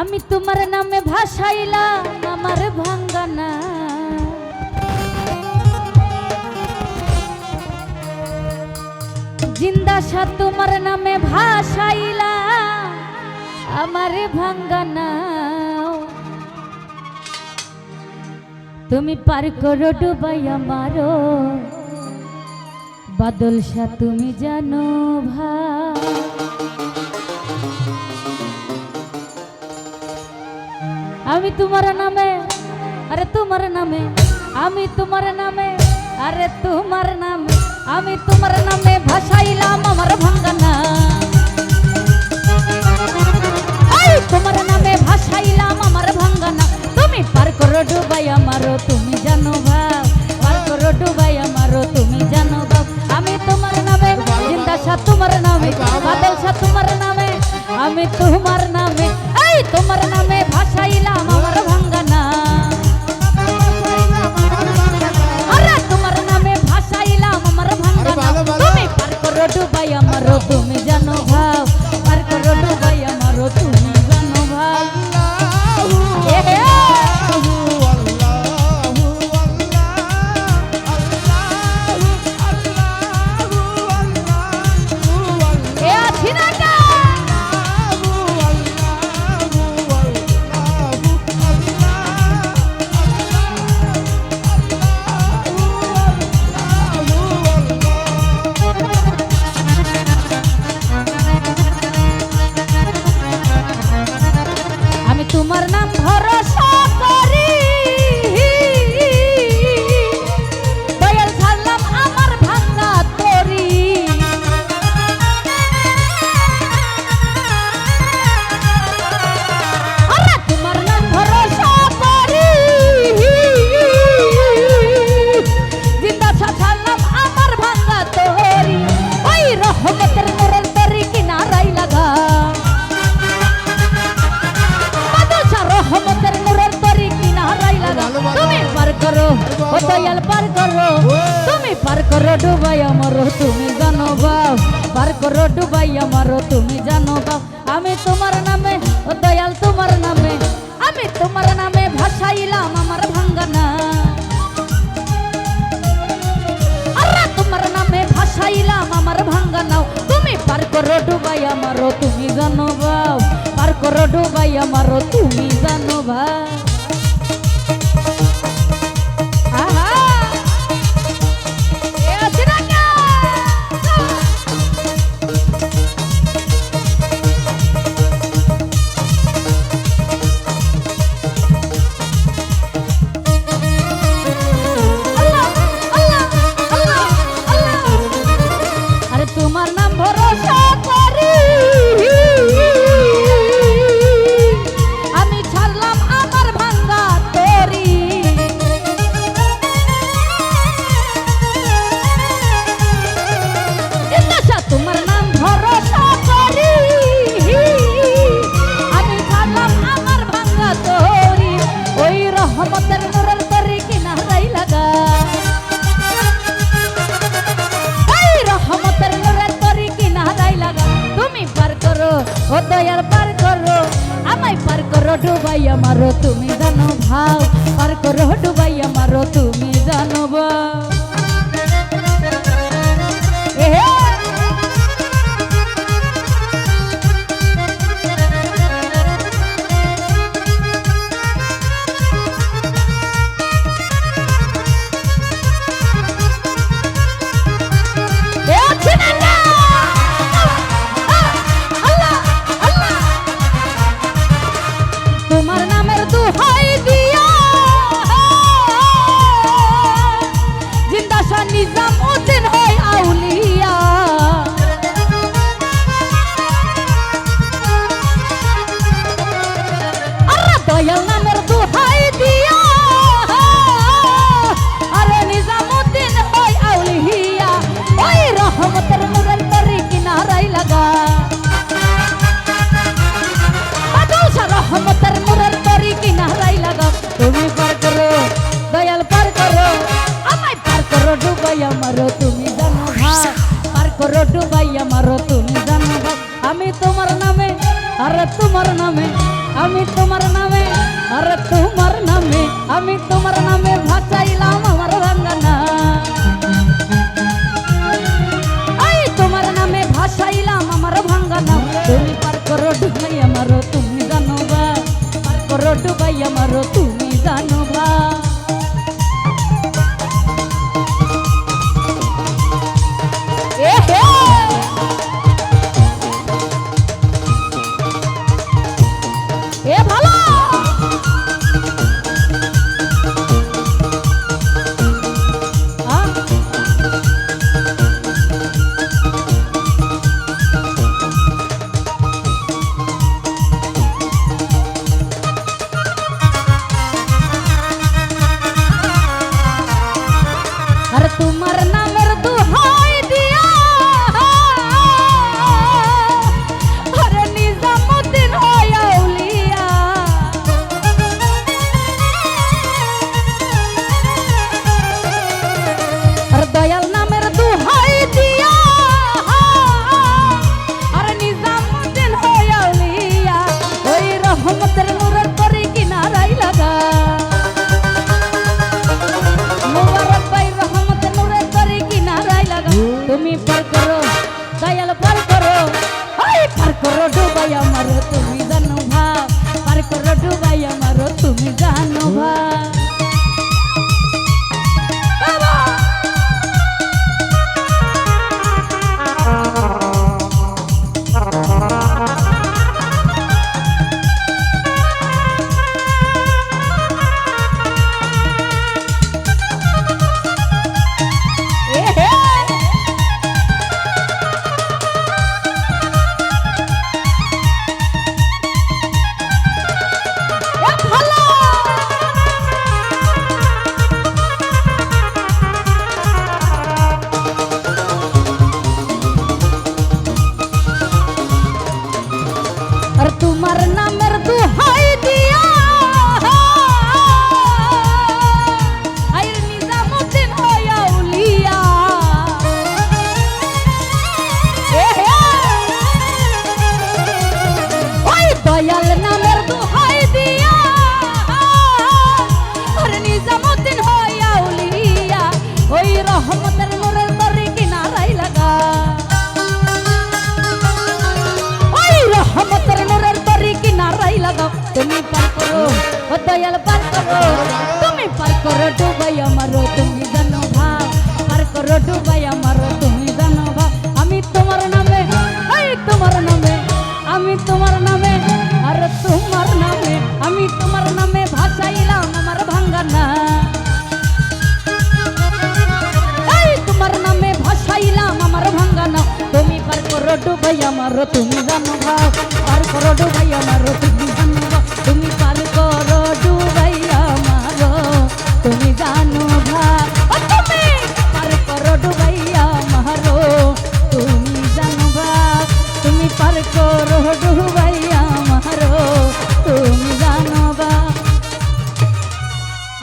আমি তোমার নামে ভাসাইলাম আমার ভাঙ্গানা। জিন্দা সা তোমার নামে ভাসাইলাম আমার ভাঙ্গানা। তুমি পার করো ডুবাই আমারো বাদল সা তুমি জানো ভাই। আমি তোমার নামে আরে তোমার নামে আমি তোমার নামে আরে তোমার নামে আমি তোমার নামে ভাসাইলাম আমার ভাঙ্গানা। তোমার নামে ভাসাইলাম আমার ভাঙ্গানা। তুমি পার করো ডুবাই আমারও তুমি জানো ভাব পার করো ডুবাই আমারও তুমি জানো ভাব আমি তোমার নামে জিন্দা তোমার নামে বাদল তোমার নামে আমি তোমার নামে করো ডুবাই আমারও তুমি করো, ও পার করো, তুমি পার করো ডুবাই আমারো, তুমি জানো বাপ পার করো ডুবাই আমারো, তুমি জানো বাপ আমি তোমার নামে, ও দয়াল তোমার নামে, আমি তোমার নামে ভাসাইলাম আমার ভাঙ্গানা। আরে তোমার নামে ভাসাইলাম আমার ভাঙ্গানাও তুমি পার করো ডুবাই আমারও তুমি জানো বাপ পার করো ডুবাই আমারও তুমি জানো ভাই পার করো ডুবাই আমারও তুমি জানো ভাও। পার করো ডুবাই আমারও তুমি জানো ভাও। করো ডুবাই আমারও তুমি জানব আমি তোমার নামে, আরে তোমার নামে, আমি তোমার নামে, আরে তোমার নামে, আমি তোমার নামে ভাসাইলাম। এ ভালো তুমি পার করো, ও দয়াল পার করো, তুমি পার করো ডুবাই আমারও তুমি জানো ভাব। পার করো ডুবাই আমারও আমার তুমি জানো ভাব পার করো ডুবাই আমার তুমি জানো তুমি পার করো ডুবাই আমার তুমি জানো ভাব ও তুমি পার করো ডুবাই আমার তুমি জানো ভাব তুমি পার করো ডুবাই আমার তুমি জানো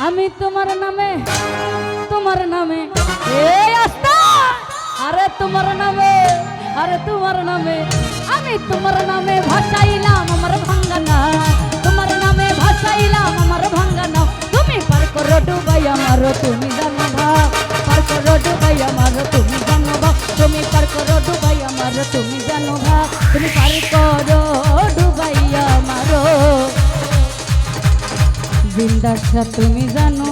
আমি তোমার নামে তোমার নামে, এই আস্তা আরে তোমার নামে আরে তোমার নামে, আমি তোমার নামে ভাসাইলাম আমার ভাঙ্গানা। তোমার নামে ভাসাইলাম আমার ভাঙ্গানা। তুমি পার করো ডুবাই আমার, তুমি জানো ভাব পার করো ডুবাই আমার, তুমি জানো তুমি পার করো ডুবাই আমার, তুমি জানো তুমি পার করো ডুবাই আমার। বিন্দাসা তুমি জানো